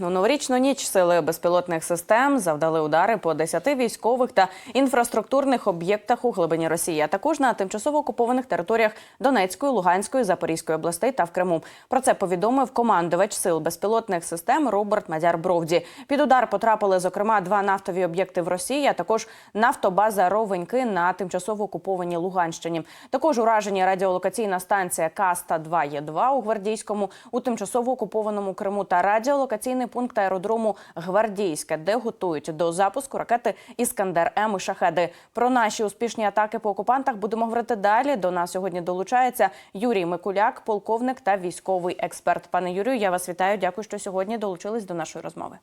У новорічну ніч сили безпілотних систем завдали удари по 10 військових та інфраструктурних об'єктах у глибині Росії, а також на тимчасово окупованих територіях Донецької, Луганської, Запорізької областей та в Криму. Про це повідомив командувач сил безпілотних систем Роберт Мадяр Бровді. Під удар потрапили зокрема два нафтові об'єкти в Росії, а також нафтобаза Ровеньки на тимчасово окупованій Луганщині. Також уражені радіолокаційна станція Каста 2 є 2 у гвардійському у тимчасово окупованому Криму та радіолокаційний пункт аеродрому Гвардійське, де готують до запуску ракети Іскандер М і Шахеди. Про наші успішні атаки по окупантах будемо говорити далі. До нас сьогодні долучається Юрій Микуляк, полковник та військовий експерт. Пане Юрію, я вас вітаю. Дякую, що сьогодні долучились до нашої розмови.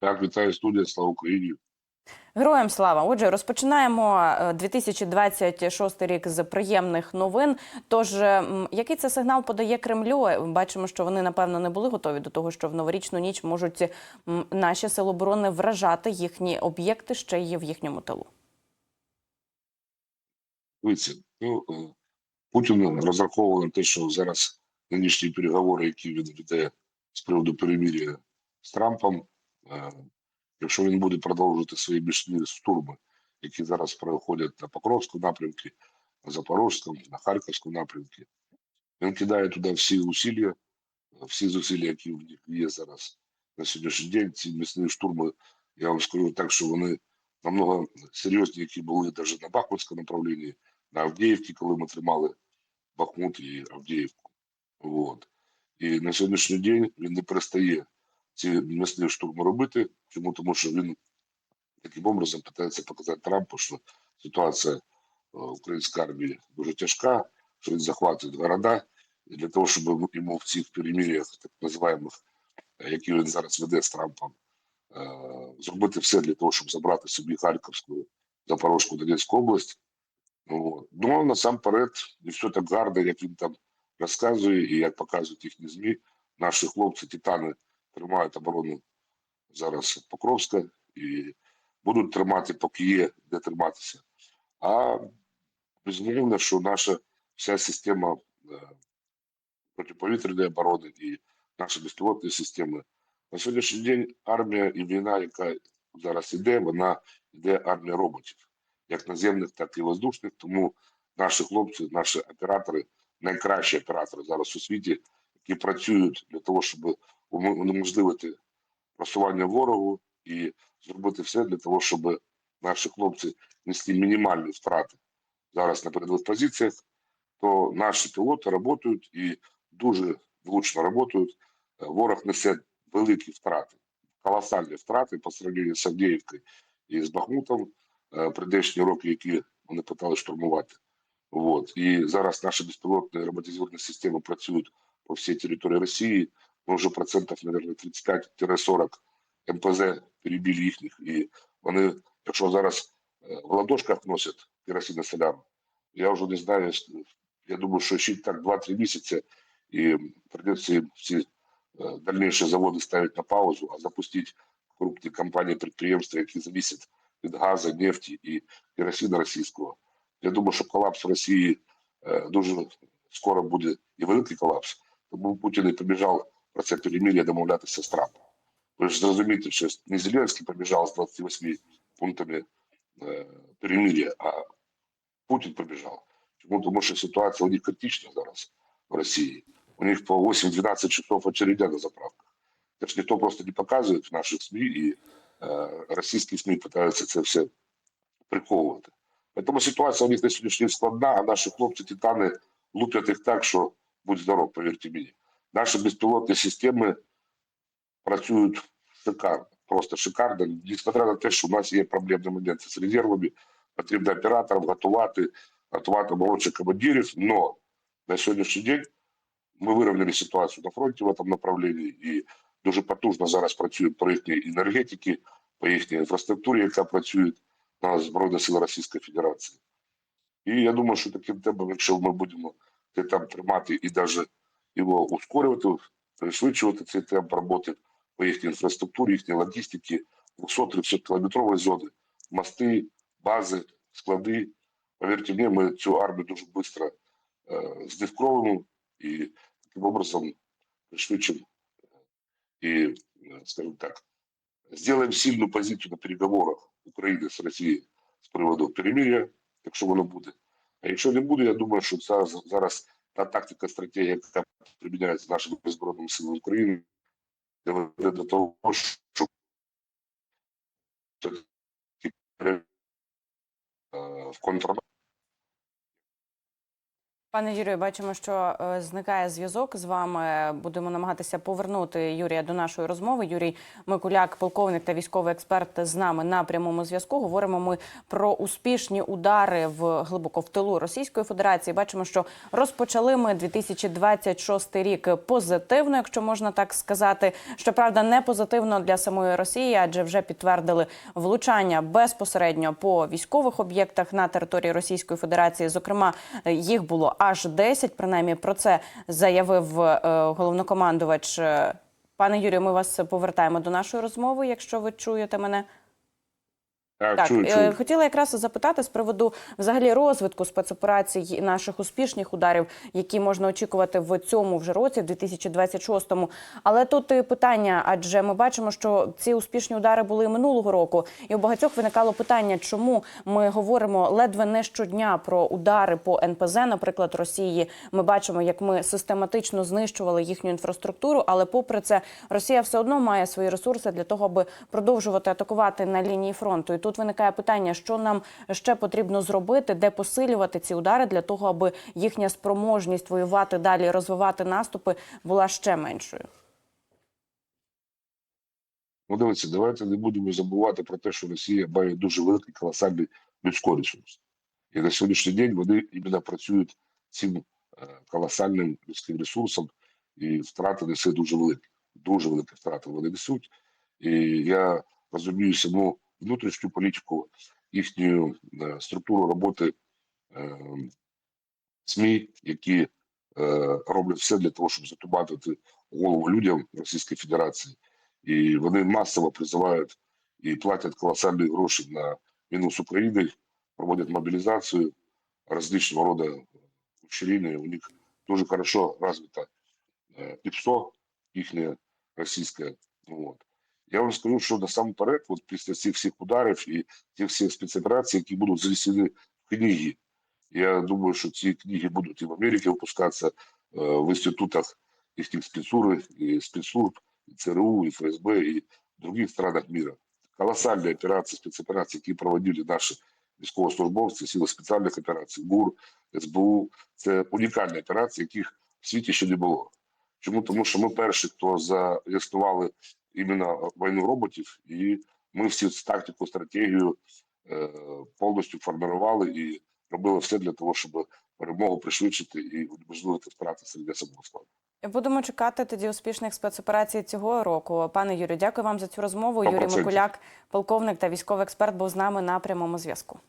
Так, вітаю студія, слава Україні. Героям слава! Отже, розпочинаємо е, 2026 рік з приємних новин. Тож, який це сигнал подає Кремлю? Бачимо, що вони напевно не були готові до того, що в новорічну ніч можуть наші сили оборони вражати їхні об'єкти ще й в їхньому тилу. Ну, е, Путін розраховував на те, що зараз нинішні переговори, які він веде з приводу перемир'я з Трампом, е, якщо він буде продовжувати свої бічні штурми, які зараз проходять на Покровському напрямку, на Запорізькому, на Харківському напрямку, він кидає туди всі зусилля, всі зусилля, які в них є зараз на сьогоднішній день. Ці місні штурми, я вам скажу так, що вони намного серйозні, які були навіть на Бахмутському направлінні, на Авдіївці, коли ми тримали Бахмут і Авдіївку. От. І на сьогоднішній день він не перестає ці місні штурми робити. Чому? Тому що він таким образом намагається показати Трампу, що ситуація е, української армії дуже тяжка, що він захватує города, і для того, щоб йому в цих перемір'ях, так називаємих, е, які він зараз веде з Трампом, е, зробити все для того, щоб забрати собі Харківську, Запорізьку, Донецьку область. Ну, насамперед, не все так гарно, як він там розказує, і як показують їхні ЗМІ. Наші хлопці, титани, тримають оборону зараз Покровська і будуть тримати, поки є де триматися. А безумовно, що наша вся система е, протиповітряної оборони і наші безпілотні системи на сьогоднішній день армія і війна, яка зараз іде, вона йде армія роботів, як наземних, так і воздушних. Тому наші хлопці, наші оператори, найкращі оператори зараз у світі, які працюють для того, щоб унеможливити просування ворогу і зробити все для того, щоб наші хлопці несли мінімальні втрати зараз на передових позиціях, то наші пілоти працюють і дуже влучно працюють. Е, Ворог несе великі втрати, колосальні втрати по сравненню з Авдіївкою і з Бахмутом, е, прийдешні роки, які вони питали штурмувати. От. І зараз наші безпілотні роботизовані системи працюють по всій території Росії. Ми вже процентів, мабуть, 35-40 МПЗ перебили їхніх. І вони, якщо зараз е, в ладошках носять керосин соляну, я вже не знаю, с- я думаю, що ще так 2-3 місяці і придеться їм всі е, дальніші заводи ставити на паузу, а запустити крупні компанії підприємства, які зависять від газу, нефті і керосину російського. Я думаю, що колапс в Росії е, дуже скоро буде і великий колапс. Тому Путін і побіжав Про це перемир'я домовлятися з Трампом. Ви ж зрозумієте, що не Зеленський побіжав з 28 пунктами е, перемир'я, а Путін побіжав. Чому? Тому що ситуація у них критична зараз в Росії. У них по 8-12 часов очередя на заправках. Це ж ніхто просто не показує в наших СМІ, і е, російські СМІ намагаються це все приховувати. Тому ситуація у них на сьогоднішній складна, а наші хлопці титани луплять їх так, що будь здоров, повірте мені. Наші безпілотні системи працюють шикарно, просто шикарно, несмотря на те, що у нас є проблемні моменти з резервами, потрібно операторам готувати, готувати молодших командирів, но на сьогоднішній день ми вирівняли ситуацію на фронті в цьому направленні і дуже потужно зараз працюємо по їхній енергетиці, по їхній інфраструктурі, яка працює на Збройні Сили Російської Федерації. І я думаю, що таким темпом, якщо ми будемо там тримати і навіть його ускорювати, пришвидшувати цей темп роботи по їхній інфраструктурі, їхній логістиці, 200-300 кілометрові зони, мости, бази, склади. Повірте мені, ми цю армію дуже швидко е, зневкровимо і таким образом пришвидшимо и, э, скажем так, сделаем сильную позицию на переговорах України з Росією з приводу перемир'я, якщо воно буде. А якщо не буде, я думаю, що це зараз та тактика, стратегія, яка приміняється нашими збройними силами України, доведе до того, що е, в контрнаступ Пане Юрію, бачимо, що е, зникає зв'язок з вами. Будемо намагатися повернути Юрія до нашої розмови. Юрій Микуляк, полковник та військовий експерт, з нами на прямому зв'язку. Говоримо ми про успішні удари в глибоко в тилу Російської Федерації. Бачимо, що розпочали ми 2026 рік позитивно, якщо можна так сказати. Щоправда, не позитивно для самої Росії, адже вже підтвердили влучання безпосередньо по військових об'єктах на території Російської Федерації. Зокрема, е, їх було аж 10, Принаймні про це заявив е, головнокомандувач. Е, Пане Юрію, ми вас повертаємо до нашої розмови, якщо ви чуєте мене. Так, Так, чую, е, чую. хотіла якраз запитати з приводу взагалі розвитку спецоперацій наших успішних ударів, які можна очікувати в цьому вже році, в 2026-му. Але тут і питання, адже ми бачимо, що ці успішні удари були і минулого року, і у багатьох виникало питання, чому ми говоримо ледве не щодня про удари по НПЗ, наприклад, Росії. Ми бачимо, як ми систематично знищували їхню інфраструктуру, але попри це Росія все одно має свої ресурси для того, аби продовжувати атакувати на лінії фронту. І тут виникає питання, що нам ще потрібно зробити, де посилювати ці удари для того, аби їхня спроможність воювати далі, розвивати наступи була ще меншою. Ну, дивіться, давайте не будемо забувати про те, що Росія має дуже великий колосальний людський ресурс. І на сьогоднішній день вони іменно працюють цим е, колосальним людським ресурсом, і втрати несе дуже великі. Дуже великі втрати вони несуть. І я розумію саму внутрішню політику, їхню е, структуру роботи е, СМІ, які е, роблять все для того, щоб затуманити голову людям Російської Федерації. І вони масово призивають і платять колосальні гроші на війну з Україною, проводять мобілізацію различного роду учреждений. У них дуже хорошо развито ПІПСО, їхнє російське. Вот. Я вам скажу, що насамперед, от після цих всіх ударів і тих всіх спецоперацій, які будуть занесені в книги, я думаю, що ці книги будуть і в Америці випускатися, е, в інститутах їхніх спецслужб, і спецслужб, и ЦРУ, и ФСБ, и в других странах мира. Колоссальные операции, спецоперации, які проводили наші військовослужбовці, сили спеціальних операцій, ГУР, СБУ. Це унікальні операції, яких в світі ще не було. Чому? Тому що ми перші, хто зареєстрували іменно війну роботів, і ми всі тактику, стратегію е, повністю формували і робили все для того, щоб перемогу пришвидшити і унеможливити втрати серед особового складу. Будемо чекати тоді успішних спецоперацій цього року. Пане Юрію, дякую вам за цю розмову. Сто Юрій. Микуляк, полковник та військовий експерт, був з нами на прямому зв'язку.